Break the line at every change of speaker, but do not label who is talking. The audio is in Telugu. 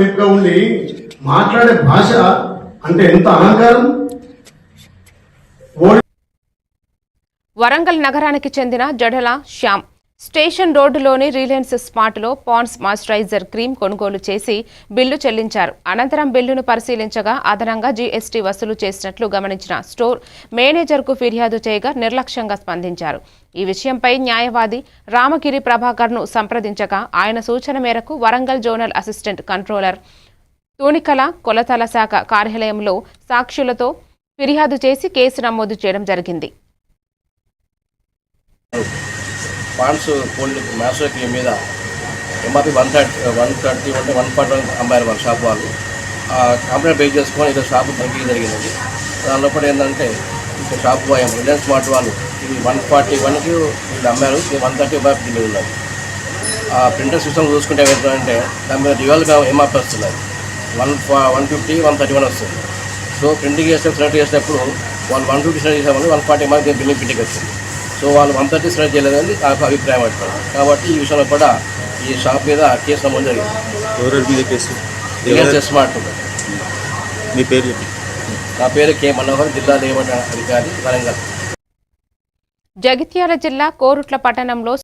విప్గా ఉండి మాట్లాడే భాష అంటే ఎంత అహంకారం?
వరంగల్ నగరానికి చెందిన జడల శ్యామ్. స్టేషన్ రోడ్డులోని రిలయన్స్ స్మార్ట్లో పాండ్స్ మాయిశ్చరైజర్ క్రీమ్ కొనుగోలు చేసి బిల్లు చెల్లించారు. అనంతరం బిల్లును పరిశీలించగా అదనంగా జీఎస్టీ వసూలు చేసినట్లు గమనించిన స్టోర్ మేనేజర్కు ఫిర్యాదు చేయగా నిర్లక్ష్యంగా స్పందించారు. ఈ విషయంపై న్యాయవాది రామగిరి ప్రభాకర్ను సంప్రదించగా ఆయన సూచన మేరకు వరంగల్ జోనల్ అసిస్టెంట్ కంట్రోలర్ తూనికల కొలతల శాఖ కార్యాలయంలో సాక్షులతో ఫిర్యాదు చేసి కేసు నమోదు చేయడం జరిగింది.
పాండ్స్ కోల్డ్ మ్యాసో క్రీమ్ మీద MRP one thirty one thirty ఉంటే వన్ ఫార్టీ వన్ అమ్మారు వాళ్ళ షాప్ వాళ్ళు. ఆ కంప్లైంట్ బేస్ చేసుకొని ఇదో షాప్ తగ్గి జరిగింది దాని లోపల ఏంటంటే ఇంకా షాప్ బాయ్ రిలయన్స్ స్మార్ట్ వాళ్ళు ఇది వన్ ఫార్టీ వన్కి వీళ్ళు అమ్మారు ఇది వన్ థర్టీ ఎంఆర్పి మీద ఉన్నారు ఆ ప్రింటర్ సిస్టమ్ చూసుకుంటే ఏమవుతుందంటే దాని మీద రివల్గా ఎంఆర్పి వస్తున్నాయి one one fifty one thirty one వస్తుంది. సో ప్రింటింగ్ చేస్తే సెలెక్ట్ చేసినప్పుడు వాళ్ళు వన్ ఫిఫ్టీ సెలెక్ట్ చేసామని one forty MRP billing printing వచ్చింది సో వాళ్ళు థర్టీ సెలెక్ట్ చేయలేదని నాకు అభిప్రాయం పడుతుంది కాబట్టి ఈ విషయంలో కూడా ఈ షాప్ మీద కేసు నమోదు జరిగింది.
మీద కేసు? మీ పేరు చెప్పి
నా పేరు కె మనోహర్ జిల్లా లేబర్ అధికారి వరంగల్.
జగిత్యాల జిల్లా కోరుట్ల పట్టణంలో